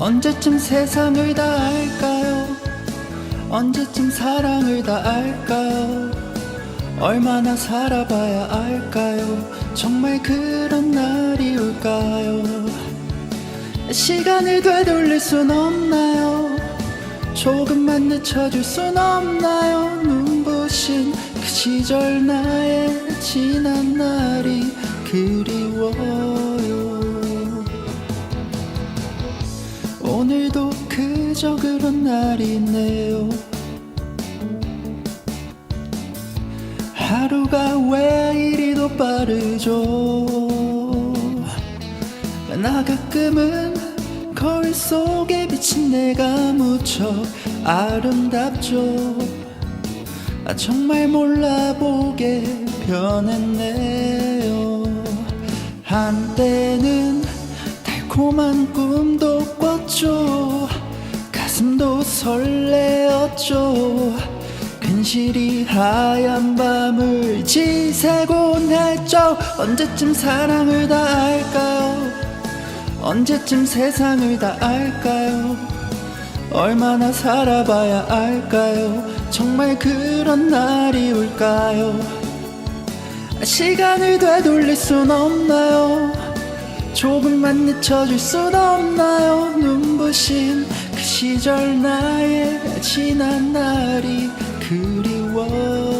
언제쯤 세상을 다 알까요? 언제쯤 사랑을 다 알까요? 얼마나 살아봐야 알까요? 정말 그런 날이 올까요? 시간을 되돌릴 순 없나요? 조금만 늦춰줄 순 없나요? 눈부신 그 시절 나의 지난 날이 그리워요. 오늘도 그저 그런 날이네요. 하루가 왜 이리도 빠르죠? 나 가끔은 거울 속에 비친 내가 무척 아름답죠. 아, 정말 몰라보게 변했네요. 한때는 달콤한 꿈도 꿨죠. 가슴도 설레었죠. 근실이 하얀 밤을 지새곤 했죠. 언제쯤 사랑을 다 알까요? 언제쯤 세상을 다 알까요? 얼마나 살아봐야 알까요? 정말 그런 날이 올까요? 시간을 되돌릴 순 없나요? 조금만 늦춰줄 순 없나요? 눈부신 그 시절 나의 지난 날이 그리워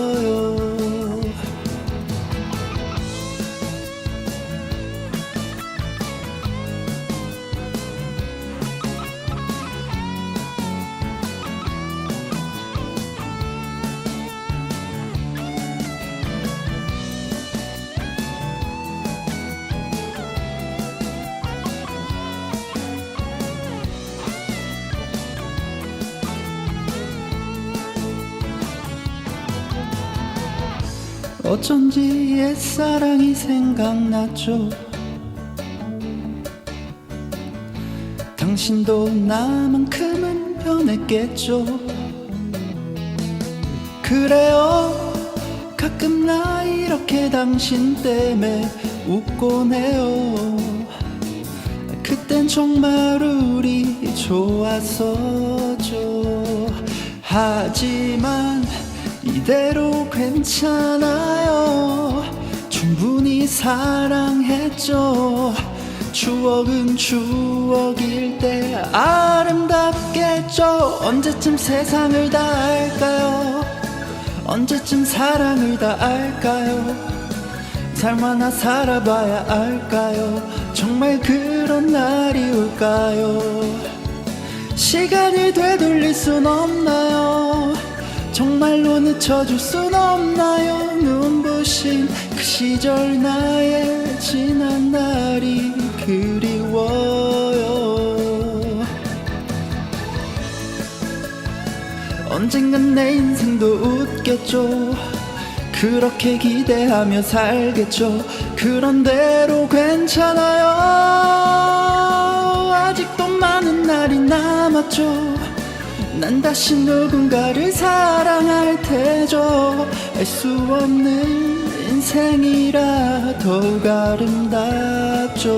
어쩐지 옛사랑이 생각났죠. 당신도 나만큼은 변했겠죠. 그래요. 가끔 나 이렇게 당신 때문에 웃곤 해요. 그땐 정말 우리 좋았었죠. 하지만 이대로 괜찮아요. 충분히 사랑했죠. 추억은 추억일 때 아름답겠죠. 언제쯤 세상을 다 알까요? 언제쯤 사랑을 다 알까요? 살만나 살아봐야 알까요? 정말 그런 날이 올까요? 시간을 되돌릴 순 없나요 정말로 늦춰줄 순 없나요? 눈부신 그 시절 나의 지난 날이 그리워요. 언젠간 내 인생도 웃겠죠. 그렇게 기대하며 살겠죠. 그런 대로 괜찮아요. 아직도 많은 날이 남았죠 난 다시 누군가를 사랑할 테죠. 알 수 없는 인생이라 더욱 아름답죠